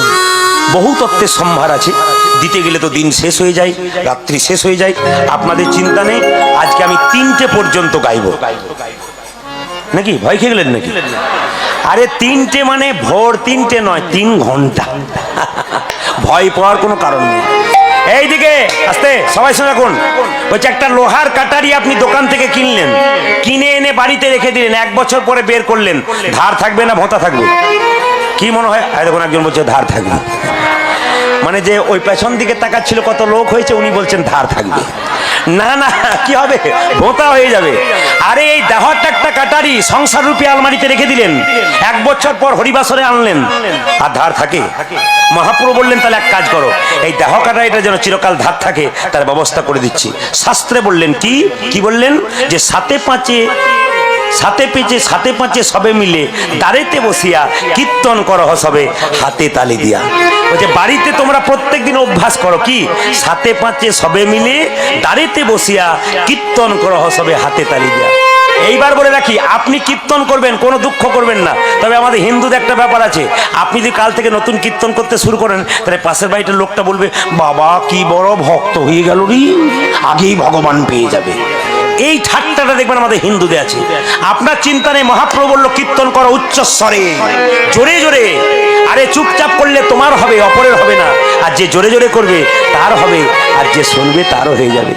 আসুন। বহু তত্ত্বের সম্ভার আছে। দিতে গেলে তো দিন শেষ হয়ে যায়, রাত্রি শেষ হয়ে যায়। আপনাদের চিন্তা নেই, আজকে আমি তিনটে পর্যন্ত গাইব। নাকি? ভয় খেয়ে গেলেন নাকি? আরে তিনটে মানে ভোর তিনটে নয়, তিন ঘণ্টা। ভয় পাওয়ার কোনো কারণ নেই। এইদিকে আস্তে, সবাই শুনে রাখুন। বলছে, একটা লোহার কাটারি আপনি দোকান থেকে কিনলেন। কিনে এনে বাড়িতে রেখে দিলেন। এক বছর পরে বের করলেন। ধার থাকবে না, ভোঁতা থাকবে। কি মনে হয়? দেখুন, একজন বলছে, ধার থাকবে। মানে যে ওই পেছন দিকে তাকাচ্ছিল, কত লোক হয়েছে, উনি বলছেন, ধার থাকবে। না না, কি হবে? ভোঁতা হয়ে যাবে। আরে, এই দেহটা একটা কাটারি সংসার রূপে আলমারিতে রেখে দিলেন। এক বছর পর হরিবাসরে আনলেন। আর ধার থাকে? মহাপ্রভু বললেন, তাহলে এক কাজ করো। এই দেহ কাটারিটা যেন চিরকাল ধার থাকে, তার ব্যবস্থা করে দিচ্ছি। শাস্ত্রে বললেন, কি? কি বললেন? যে সাতে পাঁচে সাথে পেঁচে, সাথে পাঁচে সবে মিলে দাঁড়েতে বসিয়া কীর্তন করহ সবে, হাতে তালি দিয়া। বলছে বাড়িতে তোমরা প্রত্যেক দিন অভ্যাস করো কি? সাথে পাঁচে সবে মিলে দাঁড়েতে বসিয়া কীর্তন করহ সবে, হাতে তালি দিয়া। এইবার বলে রাখি, আপনি কীর্তন করবেন, কোনো দুঃখ করবেন না। তবে আমাদের হিন্দুদের একটা ব্যাপার আছে, আপনি যদি কাল থেকে নতুন কীর্তন করতে শুরু করেন, তাহলে পাশের বাড়িটার লোকটা বলবে, বাবা, কি বড় ভক্ত হয়ে গেল রি, আগেই ভগবান পেয়ে যাবে। এই ঠাট্টাটা দেখবেন আমাদের হিন্দুদের আছে। আপনার চিন্তা নেই, মহাপ্রভু বলল, কীর্তন করো উচ্চস্বরে জোরে জোরে। আরে চুপচাপ করলে তোমার হবে, অপরের হবে না। আর যে জোরে জোরে করবে তার হবে আর যে শুনবে তারও হয়ে যাবে।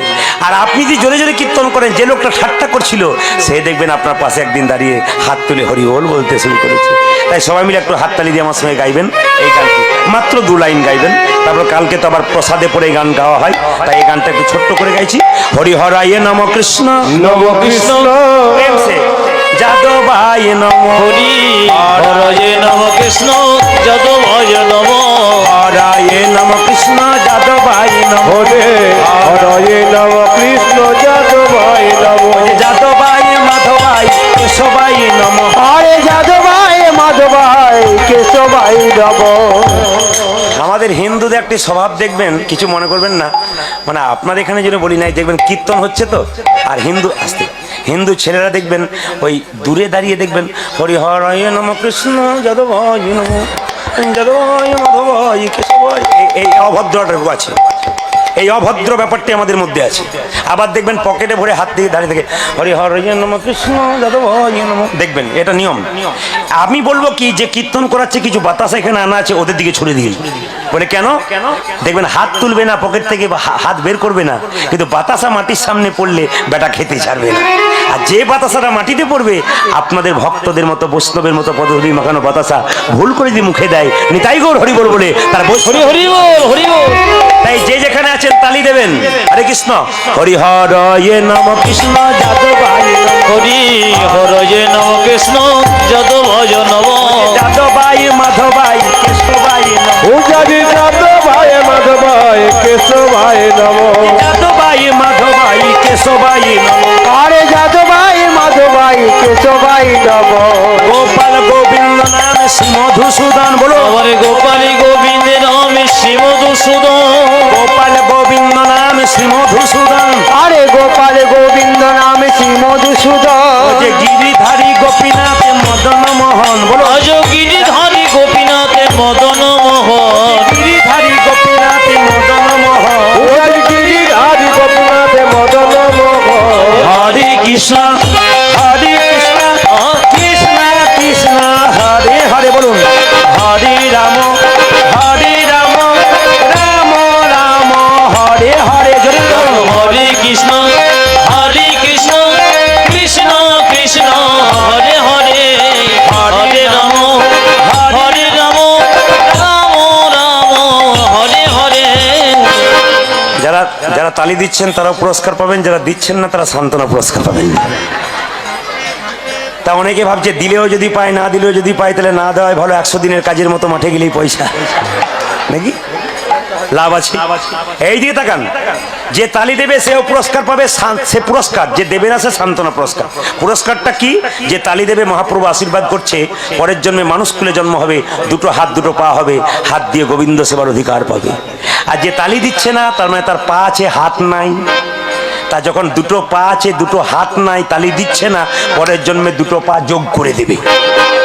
আর আপনি যদি জোরে জোরে কীর্তন করেন যে লোকটা ঠাট্টা করছিল সে দেখবেন আপনার পাশে একদিন দাঁড়িয়ে হাত তুলে হরি বল বলতে শুরু করেছে। তাই সবাই মিলে একটু হাততালি দিয়ে আমার সঙ্গে গাইবেন এই গানটি। মাত্র দু লাইন গাইবেন। তারপর কালকে তো আবার প্রসাদে পরে গান গাওয়া হয়। তাই এই গানটা একটু ছোট্ট করে গাইছি। হরি হরায়ে নম কৃষ্ণ। নম কৃষ্ণ। যাদবায় নম। হরি হরয়ে নম কৃষ্ণ যাদবায় নম। হরায়ে নম কৃষ্ণ যাদবায় নম। হরে হরয়ে নম কৃষ্ণ যাদবায় নম। যাদবায় মাধবায় কেশবায় নম। হরে যাদবায় মাধবায় কেশবায় নম। আমাদের হিন্দুদের একটি স্বভাব দেখবেন কিছু মনে করবেন না। মানে আপনার এখানে যেন বলি নাই দেখবেন কীর্তন হচ্ছে তো আর হিন্দু আসতে। হিন্দু ছেলেরা দেখবেন, ওই দূরে দাঁড়িয়ে দেখবেন, হরিহরয় নম কৃষ্ণ যাদবায় মাধবায় কেশবায় এই- এই অভদ্রটা আছে। এই অভদ্র ব্যাপারটি আমাদের মধ্যে আছে। আবার দেখবেন পকেটে ভরে হাত দিয়ে দাঁড়িয়ে থেকে হরি হরি নম কৃষ্ণ যাদব নম দেখবেন এটা নিয়ম। আমি বলব কি যে কীর্তন করাচ্ছে কিছু বাতাসা এখানে আনা আছে ওদের দিকে ছুড়ে দিয়ে বলে কেন? কেন দেখবেন হাত তুলবে না পকেট থেকে হাত বের করবে না কিন্তু বাতাসা মাটির সামনে পড়লে বেটা খেতে ছাড়বে না। আর যে বাতাসাটা মাটিতে পড়বে আপনাদের ভক্তদের মতো বৈষ্ণবের মতো পদধূলি মাখানো বাতাসা ভুল করে যদি মুখে দেয় নিতাই গৌর হরি বল বলে তার বই হরি হরি বল হরি তাই যে তালি দেবেন। হরে কৃষ্ণ। হরি হর ইয়ে নম। কৃষ্ণ যাদবায় নম। হরি হরয়ে নম। কৃষ্ণ যাদবায় নম। মাধবায় কেশবায় নম যাদবায় মাধবায় কেশবায় নম। হরে যাদবায় মাধবায় কেশবায় নম। গোপাল গোবিন্দ নাম শ্রী মধুসূদন বলো। গোপালী গোবিন্দ নাম শ্রী মধুসূদন। গোপাল গোবিন্দ শ্রী মধুসূদন। আরে গোপাল গোবিন্দ নাম শ্রী মধুসূদন। যে গিরিধারী গোপীনাথে মদন মোহন বলো। আজ গিরিধারী গোপীনাথে মদন মোহন। গিরিধারী গোপীনাথে মদন মোহন। গিরিধারী গোপীনাথে মদন মোহন। হরে কৃষ্ণ। দিচ্ছেন তারা পুরস্কার পাবেন, যারা দিচ্ছেন না, তারা সান্ত্বনা পুরস্কার পাবেন। তা অনেকে ভাবছে, দিলেও যদি পায়, না দিলেও যদি পায়, তাহলে না দেওয়াই ভালো, একশো দিনের কাজের মতো মাঠে গেলেই পয়সা। নাকি? লাভ আছে। এই দিকে তাকান। যে তালি দেবে সেও পুরস্কার পাবে সে পুরস্কার। যে দেবে না সে সান্ত্বনা পুরস্কার। পুরস্কারটা কি? যে তালি দেবে মহাপ্রভু আশীর্বাদ করছে। পরের জন্মে মানুষ কুলে জন্ম হবে দুটো হাত দুটো পা হবে হাত দিয়ে গোবিন্দ সেবার অধিকার পাবে। আর যে তালি দিচ্ছে না তার মানে তার পা আছে হাত নাই। তা যখন দুটো পা আছে দুটো হাত নাই তালি দিচ্ছে না পরের জন্মে দুটো পা যোগ করে দেবে।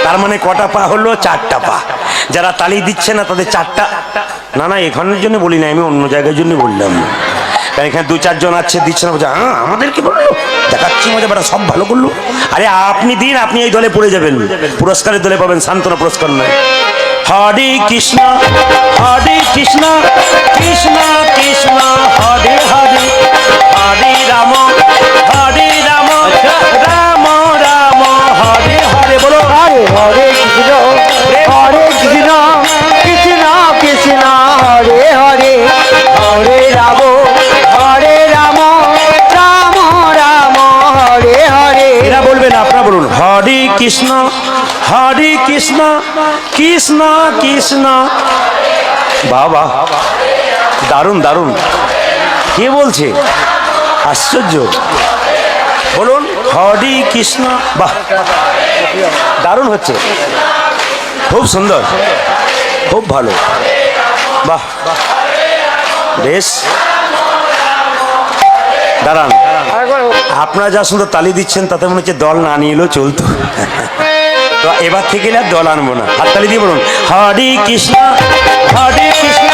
তার মানে কটা পা হলো? চারটা পা। যারা তালি দিচ্ছে না তাদের চারটা না না এখানের জন্য বলি না আমি অন্য জায়গার জন্য বললাম। কারণ এখানে দু চারজন আছে দিচ্ছে না বলছে হ্যাঁ আমাদের কি বলল দেখাচ্ছি মজা বেটা সব ভালো করল। আরে আপনি দিন আপনি এই দলে পড়ে যাবেন। পুরস্কারের দলে পাবেন সান্ত্বনা পুরস্কার নয়। হরে কৃষ্ণ হরে কৃষ্ণ কৃষ্ণ কৃষ্ণ হরে হরে। হরে রাম হরে রাম। রাম রাম হরে হরে কৃষ্ণ হরে কৃষ্ণ কৃষ্ণ কৃষ্ণ, হরে হরে হরে রাম হরে রাম রাম রাম, হরে হরে। এরা বলবেন আপনারা বলুন, হরে কৃষ্ণ হরে কৃষ্ণ কৃষ্ণ কৃষ্ণ। বাবা, দারুণ দারুণ। কে বলছে? আশ্চর্য। বলুন, হরে কৃষ্ণ, বাহ। দারুণ হচ্ছে। খুব সুন্দর। খুব ভালো। বাহ বেশ। দাঁড়ান। আপনারা যা সুন্দর তালি দিচ্ছেন, তাতে মনে হচ্ছে দল না নিয়ে এলেও চলতো। তো এবার থেকে না দল আনব না। হাত তালি দিয়ে বলুন হরে কৃষ্ণ হরে কৃষ্ণ।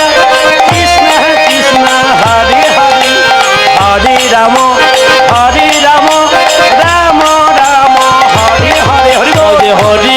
হরে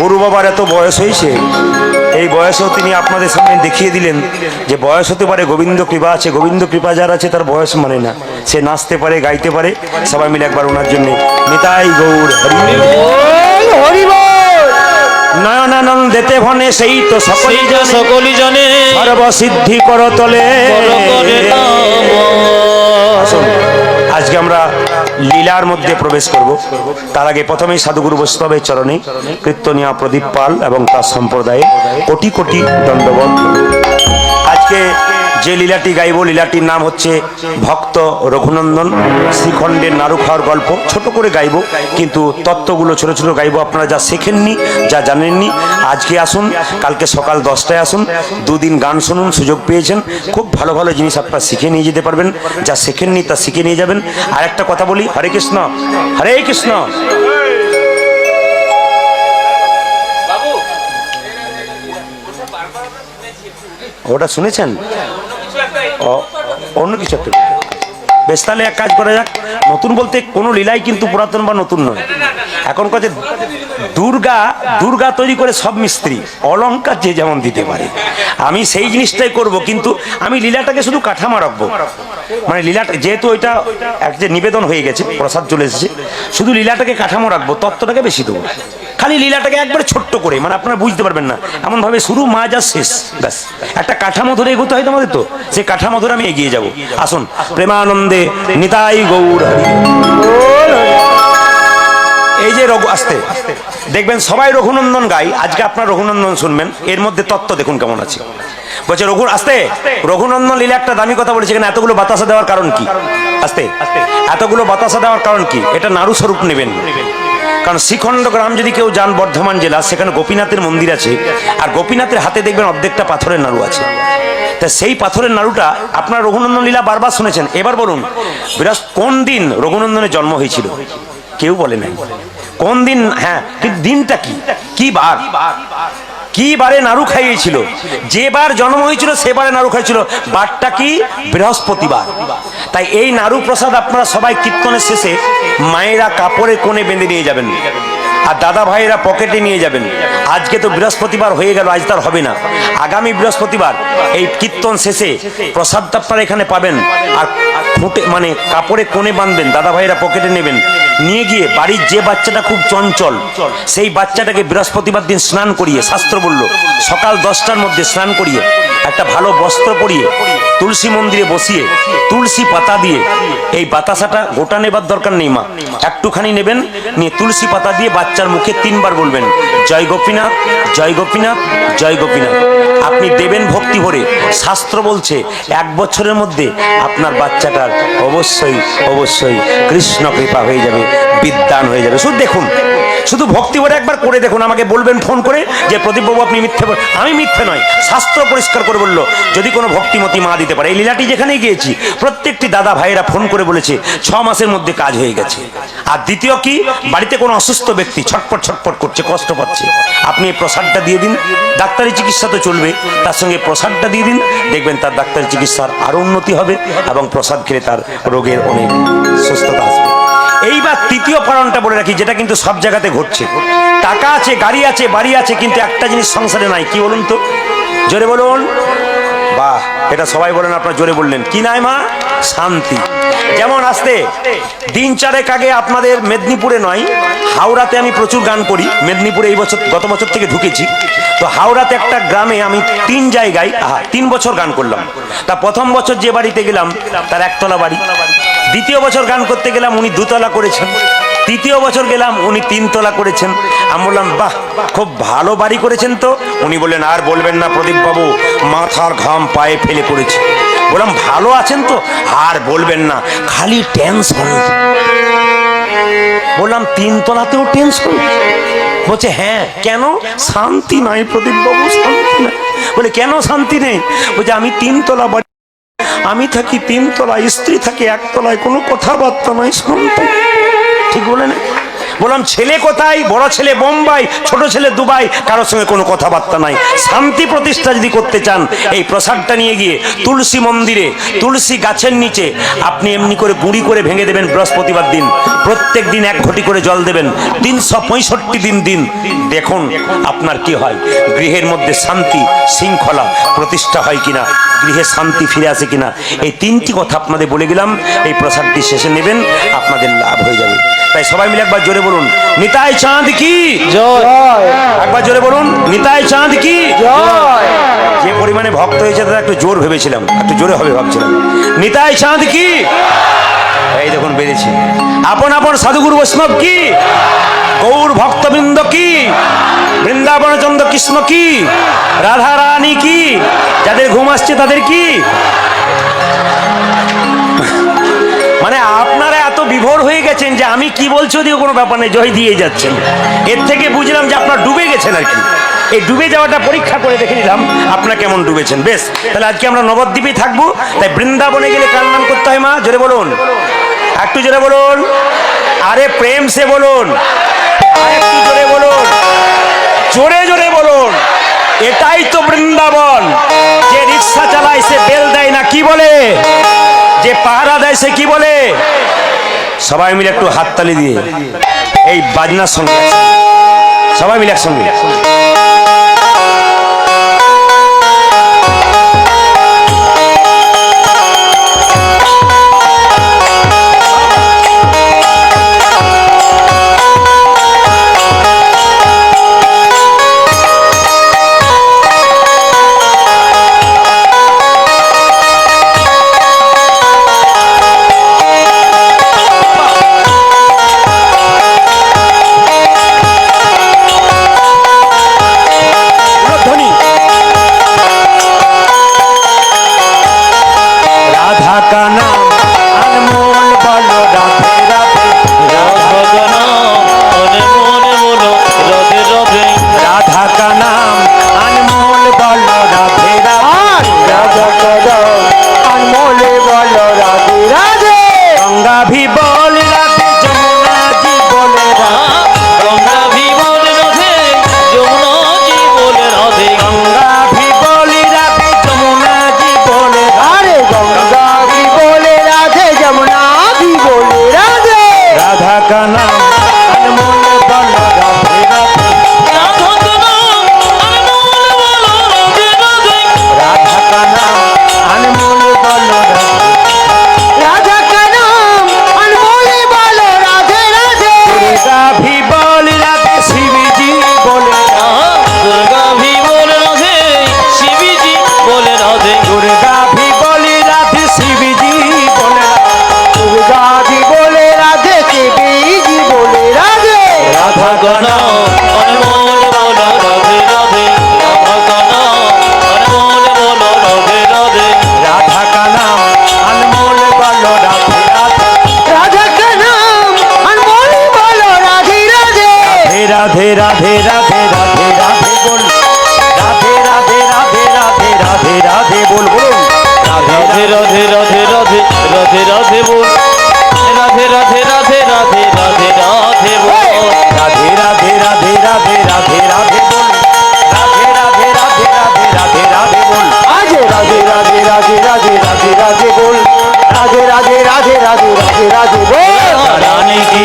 গুরু বাবার এত বয়স হয়েছে এই বয়সেও তিনি আপনাদের সামনে দেখিয়ে দিলেন যে বয়স হতে পারে গোবিন্দ কৃপা আছে গোবিন্দ কৃপা যার আছে তার বয়স মানে না। সে নাচতে পারে গাইতে পারে সবাই মিলে একবার ওনার জন্য নিতাই গৌর হরি নয়নানন্দেতে ভনে সেই তো সকল জনে। সর্বসিদ্ধি কর তলে। কর করে আসুন। আজকে আমরা লীলার মধ্যে প্রবেশ করব। তার আগে প্রথমেই সাধুগুরু বৈষ্ণবের চরণে কীর্তনিয়া প্রদীপ পাল এবং তার সম্প্রদায়ে কোটি কোটি দণ্ডবত আজকে যে লীলাটি গাইব, লীলাটির নাম হচ্ছে ভক্ত রঘুনন্দন শ্রীখণ্ডের নাড়ু খাওয়ার গল্প। ছোট করে গাইব, কিন্তু তত্ত্বগুলো ছোট ছোট গাইব, আপনারা যা শেখেননি, যা জানেননি, আজকে আসুন, কালকে সকাল দশটায় আসুন, দুদিন গান শুনুন, সুযোগ পেয়েছেন, খুব ভালো ভালো জিনিস আপনারা শিখে নিয়ে যেতে পারবেন, যা শেখেননি তা শিখে নিয়ে যাবেন। আর একটা কথা বলি, হরে কৃষ্ণ হরে কৃষ্ণ। ওটা শুনেছেন? অন্য কিছু একটা বেশ, তাহলে এক কাজ করা যাক। নতুন বলতে কোনো লীলাই কিন্তু পুরাতন বা নতুন নয়। এখনকার যে দুর্গা দুর্গা তৈরি করে সব মিস্ত্রি, অলংকার যে যেমন দিতে পারে। আমি সেই জিনিসটাই করব, কিন্তু আমি লীলাটাকে শুধু কাঠামো রাখব। মানে লীলাটা যেহেতু ওইটা এক যে নিবেদন হয়ে গেছে, প্রসাদ চলে এসেছে, শুধু লীলাটাকে কাঠামো রাখব, তত্ত্বটাকে বেশি দেবো। খালি লীলাটাকে একবারে ছোট্ট করে মানে আপনারা বুঝতে পারবেন না। এমনভাবে শুরু, মাঝ আর শেষ, ব্যাস। একটা কাঠামো ধরে এগোতে হয় তোমাদের তো? সেই কাঠামো ধরে আমি এগিয়ে যাব। আসুন, প্রেমানন্দে নিতাই গৌর। এই যে রঘু, আসতে। দেখবেন সবাই রঘুনন্দন গাই আজকে আপনার রঘুনন্দন শুনবেন। এর মধ্যে তত্ত্ব দেখুন কেমন আছে। বলছে, রঘুর, আসতে। রঘুনন্দন লীলা একটা দামি কথা বলেছে, এখানে এতগুলো বাতাসা দেওয়ার কারণ কি? আসতে। এতগুলো বাতাসা দেওয়ার কারণ কি? এটা নাড়ু স্বরূপ নেবেন। কারণ শ্রীখণ্ড গ্রাম যদি কেউ যান বর্ধমান জেলা, সেখানে গোপীনাথের মন্দির আছে, আর গোপীনাথের হাতে দেখবেন অর্ধেকটা পাথরের নাড়ু আছে। তা সেই পাথরের নাড়ুটা আপনার রঘুনন্দন লীলা বারবার শুনেছেন। এবার বলুন, বিরাজ, কোন দিন রঘুনন্দনের জন্ম হয়েছিল? কেউ বলে নাই। কোন দিন হ্যাঁ দিনটা কি? কি বার? কি বারে নাড়ু খাইয়েছিল? যে বার জন্ম হয়েছিল সে বারে নাড়ু খাইছিল বারটা কি? বৃহস্পতিবার। তাই এই নাড়ু প্রসাদ আপনারা সবাই কীর্তনের শেষে মায়েরা কাপড়ে কোণে বেঁধে নিয়ে যাবেন। আর দাদা ভাইয়েরা পকেটে নিয়ে যাবেন। আজকে তো বৃহস্পতিবার হয়ে গেল, আজ তার হবে না। আগামী বৃহস্পতিবার এই কীর্তন শেষে প্রসাদটা আপনারা এখানে পাবেন। আর খুঁটে মানে কাপড়ে কোণে বাঁধবেন, দাদা ভাইয়েরা পকেটে নেবেন। নিয়ে গিয়ে বাড়ির যে বাচ্চাটা খুব চঞ্চল, সেই বাচ্চাটাকে বৃহস্পতিবার দিন স্নান করিয়ে, শাস্ত্র বলল, সকাল দশটার মধ্যে স্নান করিয়ে, একটা ভালো বস্ত্র পরিয়ে তুলসী মন্দিরে বসিয়ে, তুলসী পাতা দিয়ে। এই বাতাসাটা গোটা নেবার দরকার নেই মা। একটুখানি নেবেন, নিয়ে তুলসী পাতা দিয়ে বাচ্চার মুখে তিনবার বলবেন, জয় গোপীনাথ জয় গোপীনাথ জয় গোপীনাথ। আপনি দেবেন ভক্তি ভরে। শাস্ত্র বলছে, এক বছরের মধ্যে আপনার বাচ্চাটার অবশ্যই অবশ্যই কৃষ্ণ কৃপা হয়ে যাবে, বিদ্যান হয়ে যাবে। শুধু দেখুন শুধু ভক্তি ভরে একবার করে দেখুন, আমাকে বলবেন, ফোন করে যে প্রদীপবাবু আপনি মিথ্যে আমি মিথ্যে নয়, শাস্ত্র পরিষ্কার করে বলল, যদি কোনো ভক্তিমতি মা দিতে পারে, এই লীলাটি যেখানেই গিয়েছি, প্রত্যেকটি দাদা ভাইয়েরা ফোন করে বলেছে, ছ মাসের মধ্যে কাজ হয়ে গেছে। আর দ্বিতীয় কি, বাড়িতে কোনো অসুস্থ ব্যক্তি ছটপট ছটপট করছে, কষ্ট পাচ্ছে। আপনি এই প্রসাদটা দিয়ে দিন, ডাক্তারি চিকিৎসা তো চলবে, তার সঙ্গে প্রসাদটা দিয়ে দিন, দেখবেন তার ডাক্তারি চিকিৎসার আরও উন্নতি হবে, এবং প্রসাদ খেলে তার রোগের অনেক সুস্থতা আসবে। এইবার তৃতীয় কারণটা বলে রাখি, যেটা কিন্তু সব জায়গাতে ঘটছে। টাকা আছে, গাড়ি আছে, বাড়ি আছে, কিন্তু একটা জিনিস সংসারে নাই। কি বলুন তো? জোরে বলুন। বাহ, এটা সবাই বলেন, আপনার জোরে বললেন। কি নাই, মা? শান্তি। যেমন আসতে, দিন চারেক আগে আপনাদের মেদিনীপুরে নয়, হাওড়াতে আমি প্রচুর গান করি। মেদিনীপুরে এই বছর, গত বছর থেকে ঢুকেছি। তো হাওড়াতে একটা গ্রামে আমি তিন জায়গায় তিন বছর গান করলাম। তা প্রথম বছর যে বাড়িতে গেলাম, তার একতলা বাড়ি। দ্বিতীয় বছর গান করতে গেলাম, উনি দুতলা করেছেন। তৃতীয় বছর গেলাম, উনি তিনতলা করেছেন। আমি বললাম, বাহ, খুব ভালো বাড়ি করেছেন তো। উনি বললেন, আর বলবেন না প্রদীপ বাবু মাথার ঘাম পায়ে ফেলে পড়েছে। বললাম, ভালো আছেন তো? আর বলবেন না, খালি টেনশন বললাম, তিনতলাতেও টেনশন বলছে হ্যাঁ কেন? শান্তি নাই প্রদীপ বাবু শান্তি নাই। বলে, কেন শান্তি নেই? বলছে, আমি তিনতলা বাড়ি আমি থাকি তিনতলায় স্ত্রী থাকি একতলায় কোনো কথাবার্তা নয় শুনতে ঠিক বলে না? বললাম, ছেলে কোথায়? বড় ছেলে বোম্বাই, ছোট ছেলে দুবাই, কারোর সঙ্গে কোনো কথাবার্তা নাই। শান্তি প্রতিষ্ঠা যদি করতে চান, এই প্রসাদটা নিয়ে গিয়ে তুলসী মন্দিরে, তুলসী গাছের নিচে আপনি এমনি করে গুঁড়ি করে ভেঙে দেবেন বৃহস্পতিবার দিন। প্রত্যেক দিন এক ঘটি করে জল দেবেন। তিনশো পঁয়ষট্টি দিন দিন। দেখুন আপনার কি হয়। গৃহের মধ্যে শান্তি শৃঙ্খলা প্রতিষ্ঠা হয় কিনা, গৃহে শান্তি ফিরে আসে কিনা, এই তিনটি কথা আপনাদের বলে গেলাম। এই প্রসাদটি শেষে নেবেন, আপনাদের লাভ হয়ে যাবে। তাই সবাই মিলে একবার জোরে বলুন নিতাই চাঁদ কি? একবার জোরে বলুন নিতাই চাঁদ কি? যে পরিমাণে ভক্ত হয়েছে তারা একটু জোর ভেবেছিলাম একটু জোরে হবে ভাবছিলাম। নিতাই চাঁদ কি? এই দেখুন বেড়েছে আপন আপন সাধুগুরু বৈষ্ণব কি? গৌর ভক্তবৃন্দ কি? বৃন্দাবন চন্দ্র কৃষ্ণ কি? রাধা রানী কি? যাদের ঘুম আসছে তাদের কি? মানে আপনারা বিভোর হয়ে গেছেন যে আমি কি বলছি ওদিকে কোনো ব্যাপার নেই, জয় দিয়ে যাচ্ছেন। এর থেকে বুঝলাম যে আপনার ডুবে গেছেন আর কি। এই ডুবে যাওয়াটা পরীক্ষা করে দেখে নিলাম আপনার কেমন ডুবেছেন। বেশ, তাহলে আজকে আমরা নবদ্বীপে থাকব, তাই বৃন্দাবনে গেলে কার নাম করতে হয় মা? জোরে বলুন। একটু জোরে বলুন। আরে প্রেম সে বলুন। জোরে বলুন। জোরে জোরে বলুন। এটাই তো বৃন্দাবন। যে রিক্সা চালায় সে বেল দেয় না, কি বলে? যে পাহারা দেয় সে কি বলে? সবাই মিলে একটু হাততালি দিয়ে। এই বাজনার সঙ্গে সবাই মিলে একসঙ্গে।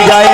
যায়